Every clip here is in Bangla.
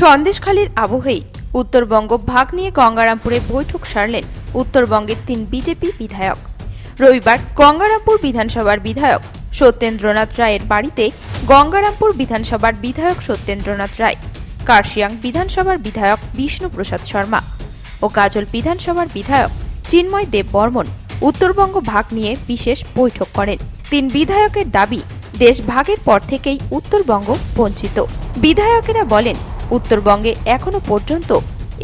সন্দেশখালীর আবহেই উত্তরবঙ্গ ভাগ নিয়ে গঙ্গারামপুরে বৈঠক সারলেন উত্তরবঙ্গের তিন বিজেপি বিধায়ক। রবিবার গঙ্গারামপুর বিধানসভার বিধায়ক সত্যেন্দ্রনাথ রায়ের বাড়িতে গঙ্গারামপুর বিধানসভার বিধায়ক সত্যেন্দ্রনাথ রায়, কার্শিয়াং বিধানসভার বিধায়ক বিষ্ণুপ্রসাদ শর্মা ও গাজল বিধানসভার বিধায়ক চিন্ময় দেব বর্মন উত্তরবঙ্গ ভাগ নিয়ে বিশেষ বৈঠক করেন। তিন বিধায়কের দাবি দেশ ভাগের পর থেকেই উত্তরবঙ্গ বঞ্চিত। বিধায়কেরা বলেন উত্তরবঙ্গে এখনও পর্যন্ত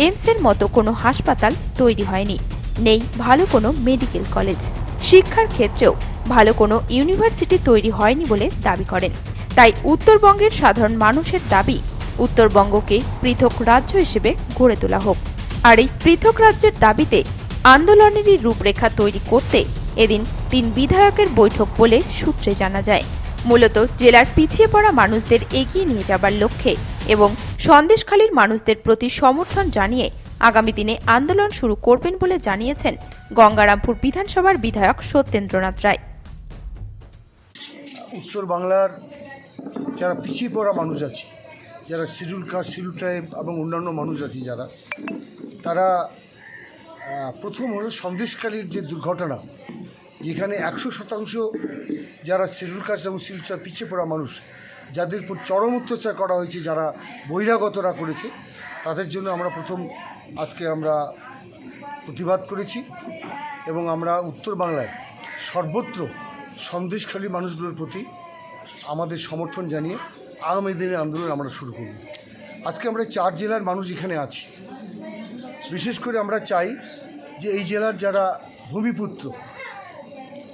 এমসের মতো কোনো হাসপাতাল তৈরি হয়নি। নেই ভালো কোনো মেডিকেল কলেজ। শিক্ষার ক্ষেত্রেও ভালো কোনো ইউনিভার্সিটি তৈরি হয়নি বলে দাবি করেন। তাই উত্তরবঙ্গের সাধারণ মানুষের দাবি, উত্তরবঙ্গকে পৃথক রাজ্য হিসেবে গড়ে তোলা হোক। আর এই পৃথক রাজ্যের দাবিতে আন্দোলনেরই রূপরেখা তৈরি করতে এদিন তিন বিধায়কের বৈঠক বলে সূত্রে জানা যায়। মূলত জেলার পিছিয়ে পড়া মানুষদের এগিয়ে নিয়ে যাবার লক্ষ্যে এবং সন্দেশখালীর মানুষদের প্রতি সমর্থন জানিয়ে আগামী দিনে আন্দোলন শুরু করবেন বলে জানিয়েছেন গঙ্গারামপুর বিধানসভার বিধায়ক সত্যেন্দ্রনাথ রায়। উত্তর বাংলার যারা পিছিয়ে পড়া মানুষ আছে, যারা শিডিউল কাস্ট, শিডিউল ট্রাইব এবং অন্যান্য মানুষ আছে যারা, তারা প্রথম হলো সন্দেশকালীর যে দুর্ঘটনা, যেখানে একশো শতাংশ যারা শিডিউল কাস্ট এবং শিডিউল ট্রাইব পিছিয়ে পড়া মানুষ যাদের উপর চরম অত্যাচার করা হয়েছে, যারা বহিরাগতরা করেছে, তাদের জন্য আমরা প্রথম আজকে আমরা প্রতিবাদ করেছি এবং আমরা উত্তর বাংলায় সর্বত্র সন্দেশখালী মানুষগুলোর প্রতি আমাদের সমর্থন জানিয়ে আগামী দিনে আন্দোলন আমরা শুরু করব। আজকে আমরা চার জেলার মানুষ এখানে আছি। বিশেষ করে আমরা চাই যে এই জেলার যারা ভূমিপুত্র,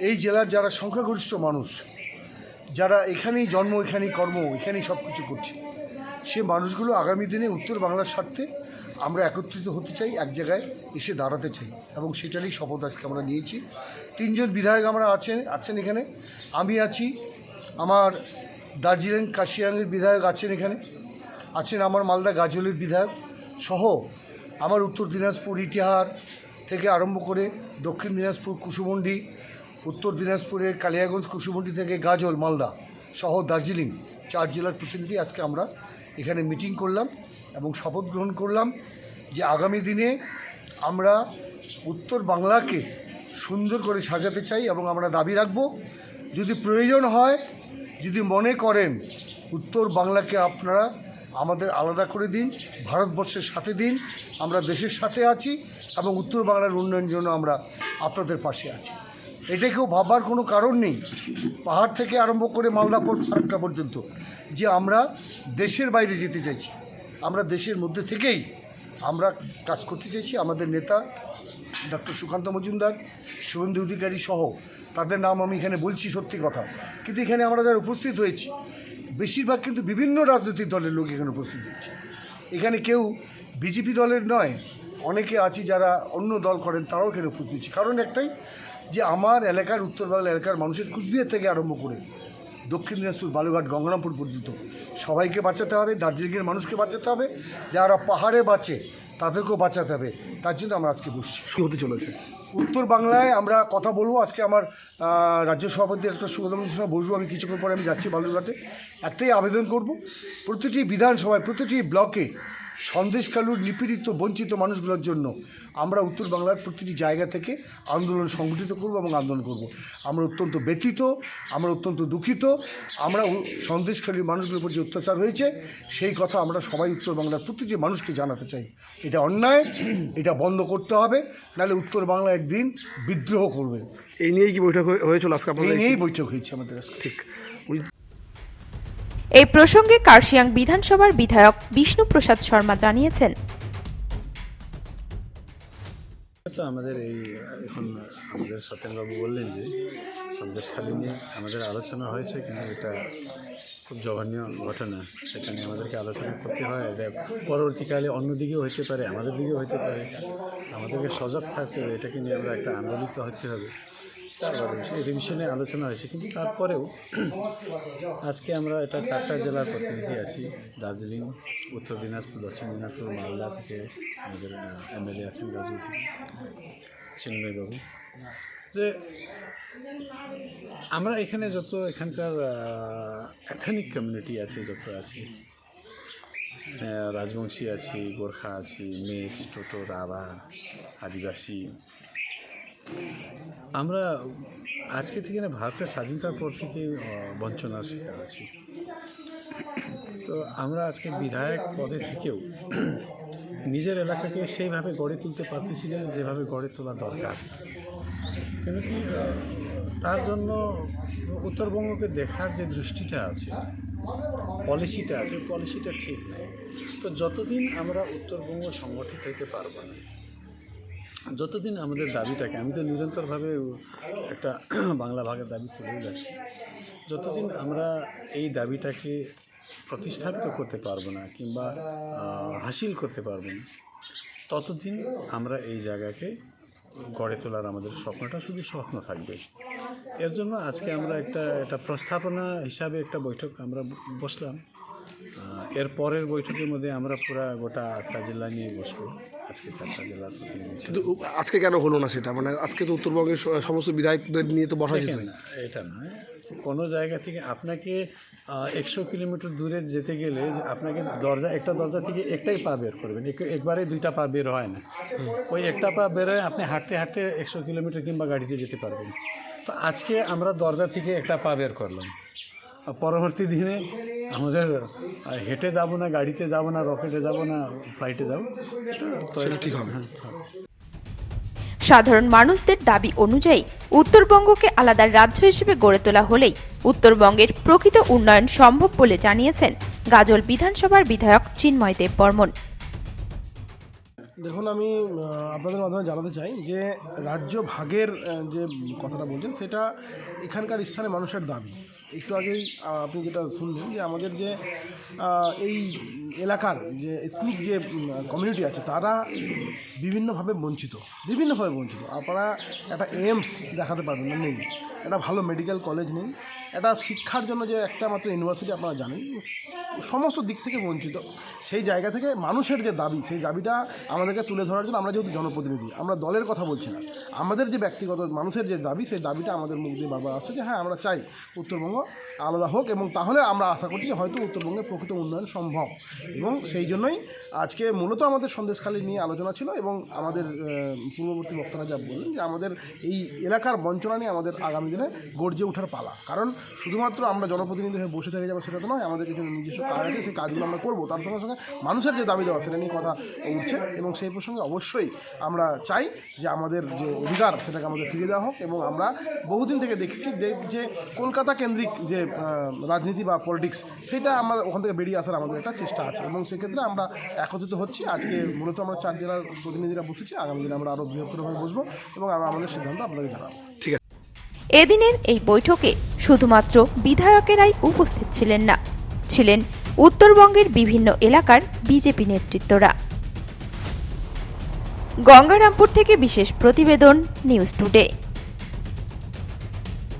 এই জেলার যারা সংখ্যাগরিষ্ঠ মানুষ যারা এখানেই জন্ম, এখানেই কর্ম, এখানেই সব কিছু করছে, সে মানুষগুলো আগামী দিনে উত্তর বাংলার স্বার্থে আমরা একত্রিত হতে চাই, এক জায়গায় এসে দাঁড়াতে চাই এবং সেটারই শপথ আজকে আমরা নিয়েছি। তিনজন বিধায়ক আমরা আছেন আছেন এখানে। আমি আছি, আমার দার্জিলিং কাশিয়াংয়ের বিধায়ক আছেন এখানে, আছেন আমার মালদা গাজলের বিধায়ক সহ আমার উত্তর দিনাজপুর ইতিহার থেকে আরম্ভ করে দক্ষিণ দিনাজপুর কুসুমন্ডি উত্তর দিনাজপুরের কালিয়াগঞ্জ কুসুমন্ডি থেকে গাজল, মালদা সহ দার্জিলিং চার জেলার প্রতিনিধি আজকে আমরা এখানে মিটিং করলাম এবং শপথ গ্রহণ করলাম যে আগামী দিনে আমরা উত্তর বাংলাকে সুন্দর করে সাজাতে চাই এবং আমরা দাবি রাখব, যদি প্রয়োজন হয়, যদি মনে করেন উত্তর বাংলাকে আপনারা আমাদের আলাদা করে দিন, ভারতবর্ষের সাথে দিন, আমরা দেশের সাথে আছি এবং উত্তর বাংলার উন্নয়নের জন্য আমরা আপনাদের পাশে আছি। এটা কেউ ভাববার কোনো কারণ নেই। পাহাড় থেকে আরম্ভ করে মালদা ফারাক্কা পর্যন্ত, যে আমরা দেশের বাইরে যেতে চাইছি। আমরা দেশের মধ্যে থেকেই আমরা কাজ করতে চাইছি। আমাদের নেতা ডক্টর সুকান্ত মজুমদার, শুভেন্দু অধিকারী সহ তাদের নাম আমি এখানে বলছি সত্যি কথা। কিন্তু এখানে আমরা যারা উপস্থিত হয়েছি, বেশিরভাগ কিন্তু বিভিন্ন রাজনৈতিক দলের লোক এখানে উপস্থিত হয়েছে। এখানে কেউ বিজেপি দলের নয়, অনেকে আছি যারা অন্য দল করেন, তারাও এখানে উপস্থিত হয়েছে। কারণ একটাই যে আমার এলাকার উত্তর বাংলা এলাকার মানুষের কুচবিহার থেকে আরম্ভ করে দক্ষিণ দিনাজপুর বালুঘাট গঙ্গারামপুর পর্যন্ত সবাইকে বাঁচাতে হবে দার্জিলিংয়ের মানুষকে বাঁচাতে হবে যারা পাহাড়ে বাঁচে তাদেরকেও বাঁচাতে হবে। তার জন্য আমরা আজকে বসছি। শুরু হতে চলেছে। উত্তর বাংলায় আমরা কথা বলব। আজকে আমার রাজ্য সভাপতি একটা সুগন্ধ সঙ্গে বসবো আমি কিছুক্ষণ পরে আমি যাচ্ছি বালুরঘাটে। একটাই আবেদন করব। প্রতিটি বিধানসভায় প্রতিটি ব্লকে সন্দেশকালুর নিপীড়িত বঞ্চিত মানুষগুলোর জন্য আমরা উত্তর বাংলার প্রতিটি জায়গা থেকে আন্দোলন সংগঠিত করব এবং আন্দোলন করব। আমরা অত্যন্ত ব্যথিত আমরা অত্যন্ত দুঃখিত আমরা সন্দেশখালীর মানুষগুলোর উপর যে অত্যাচার হয়েছে সেই কথা আমরা সবাই উত্তর বাংলার প্রতিটি মানুষকে জানাতে চাই। এটা অন্যায় এটা বন্ধ করতে হবে নাহলে উত্তর বাংলা একদিন বিদ্রোহ করবে। এই নিয়েই কি বৈঠক হয়ে- হয়েছিল আজকে এই নিয়েই বৈঠক হয়েছে আমাদের আজকে। ঠিক। এই প্রসঙ্গে কার্শিয়াং বিধানসভার বিধায়ক বিষ্ণুপ্রসাদ শর্মা জানিয়েছেন। তো আমাদের এই, এখন আমাদের সত্যেনবাবু বললেন যে, সন্দেশখালী নিয়ে আমাদের আলোচনা হয়েছে কিন্তু এটা খুব জঘন্য ঘটনা। সেটা নিয়ে আমাদেরকে আলোচনা করতে হয়। এটা পরবর্তীকালে অন্যদিকেও হতে পারে, আমাদের দিকেও হতে পারে। আমাদেরকে সজাগ থাকতে হবে। এটাকে নিয়ে আমরা একটা আন্দোলিত হতে হবে। বিষয় আলোচনা হয়েছে। কিন্তু তারপরেও আজকে আমরা এটা চারটা জেলার প্রতিনিধি আছি। দার্জিলিং, উত্তর দিনাজপুর, দক্ষিণ দিনাজপুর, মালদা থেকে আমাদের এমএলএ আছেন রাজু চিন্ময়বাবু। যে আমরা এখানে যত এখানকার এথেনিক কমিউনিটি আছে, যত আছে রাজবংশী আছি, গোর্খা আছি মেচ টোটো রাভা আদিবাসী আমরা আজকে থেকে না ভারতের স্বাধীনতার পর থেকে বঞ্চনার শিকার আছি। তো আমরা আজকে বিধায়ক পদে থেকেও নিজের এলাকাকে সেইভাবে গড়ে তুলতে পারতেছি না, যেভাবে গড়ে তোলা দরকার। কেন কি তার জন্য উত্তরবঙ্গকে দেখার যে দৃষ্টিটা আছে, পলিসিটা আছে, পলিসিটা ঠিক নেই। তো যতদিন আমরা উত্তরবঙ্গ সংগঠিত হতে পারব না যতদিন আমাদের দাবিটাকে আমি তো নিরন্তরভাবে একটা বাংলা ভাগের দাবি তুলেই যাচ্ছি। যতদিন আমরা এই দাবিটাকে প্রতিস্থাপিত করতে পারব না কিংবা হাসিল করতে পারব না, ততদিন আমরা এই জায়গাকে গড়ে তোলার আমাদের স্বপ্নটা শুধু স্বপ্ন থাকবে। এর জন্য আজকে আমরা একটা একটা প্রস্তাবনা হিসাবে একটা বৈঠক আমরা বসলাম। এর পরের বৈঠকের মধ্যে আমরা পুরা গোটা আটটা জেলা নিয়ে বসবো। আজকে চারটা জেলার। কিন্তু আজকে কেন হলো না সেটা? মানে আজকে তো উত্তরবঙ্গের সমস্ত বিধায়কদের নিয়ে তো বসা যেত। না এটা নয়। কোনো জায়গা থেকে আপনাকে একশো কিলোমিটার দূরে যেতে গেলে আপনাকে দরজা একটা দরজা থেকে একটাই পা বের করবেন। এক- একবারে দুইটা পা বের হয় না। ওই একটা পা বের হয় আপনি হাঁটতে হাঁটতে একশো কিলোমিটার কিংবা গাড়িতে যেতে পারবেন। তো আজকে আমরা দরজা থেকে একটা পা বের করলাম। পরবর্তী দিনে আমাদের হেঁটে যাব না গাড়িতে যাব না রকেটে যাব না ফ্লাইটে যাব তো ঠিক হ্যাঁ, হবে। সাধারণ মানুষদের দাবি অনুযায়ী উত্তরবঙ্গকে আলাদা রাজ্য হিসেবে গড়ে তোলা হলেই উত্তরবঙ্গের প্রকৃত উন্নয়ন সম্ভব বলে জানিয়েছেন গাজল বিধানসভার বিধায়ক চিন্ময় দেব বর্মন দেখুন, আমি আপনাদের মাধ্যমে জানাতে চাই যে রাজ্য ভাগের যে কথাটা বলছেন, সেটা এখানকার স্থানে মানুষের দাবি। একটু আগেই আপনি যেটা শুনলেন যে আমাদের যে এই এলাকার যে এথনিক যে কমিউনিটি আছে, তারা বিভিন্নভাবে বঞ্চিত। বিভিন্নভাবে বঞ্চিত। আপনারা একটা এইমস দেখাতে পারবেন না নেই। একটা ভালো মেডিকেল কলেজ নেই। একটা শিক্ষার জন্য যে একটা মাত্র ইউনিভার্সিটি আপনারা জানেন, সমস্ত দিক থেকে বঞ্চিত। সেই জায়গা থেকে মানুষের যে দাবি, সেই দাবিটা আমাদেরকে তুলে ধরার জন্য আমরা যেহেতু জনপ্রতিনিধি, আমরা দলের কথা বলছি না। আমাদের যে ব্যক্তিগত, মানুষের যে দাবি, সেই দাবিটা আমাদের মুখ দিয়ে বারবার আসছে যে হ্যাঁ আমরা চাই উত্তরবঙ্গ আলাদা হোক এবং তাহলে আমরা আশা করছি হয়তো উত্তরবঙ্গের প্রকৃত উন্নয়ন সম্ভব। এবং সেই জন্যই আজকে মূলত আমাদের সন্দেশখালী নিয়ে আলোচনা ছিল এবং আমাদের পূর্ববর্তী বক্তারা যা বললেন যে আমাদের এই এলাকার বঞ্চনা নিয়ে আমাদের আগামী দিনে গর্জে ওঠার পালা। কারণ শুধুমাত্র আমরা জনপ্রতিনিধি হয়ে বসে থেকে যাব সেটা তো নয়, আমাদের কিছু নিজস্ব কাজ আছে, সেই কাজগুলো আমরা করব। তার সঙ্গে সঙ্গে মানুষের যে দাবি দেওয়া, সেটা নিয়ে কথা উঠছে এবং সেই প্রসঙ্গে অবশ্যই আমরা চাই যে আমাদের যে অধিকার, সেটাকে আমাদের ফিরিয়ে দেওয়া হোক এবং আমরা বহুদিন থেকে দেখছি যে যে কলকাতা কেন্দ্রিক যে রাজনীতি বা পলিটিক্স, সেটা আমরা ওখান থেকে বেরিয়ে আসার আমাদের একটা চেষ্টা আছে এবং সেক্ষেত্রে আমরা একত্রিত হচ্ছি। আজকে মূলত আমরা চার জেলার প্রতিনিধিরা বসেছি, আগামী দিনে আমরা আরও বৃহত্তরভাবে বসবো এবং আমরা আমাদের সিদ্ধান্ত আপনাদের জানাব। ঠিক আছে। এদিনের এই বৈঠকে শুধুমাত্র বিধায়কেরাই উপস্থিত ছিলেন না, ছিলেন উত্তরবঙ্গের বিভিন্ন এলাকার বিজেপি নেতৃত্বরা। গঙ্গারামপুর থেকে বিশেষ প্রতিবেদন, নিউজ টুডে।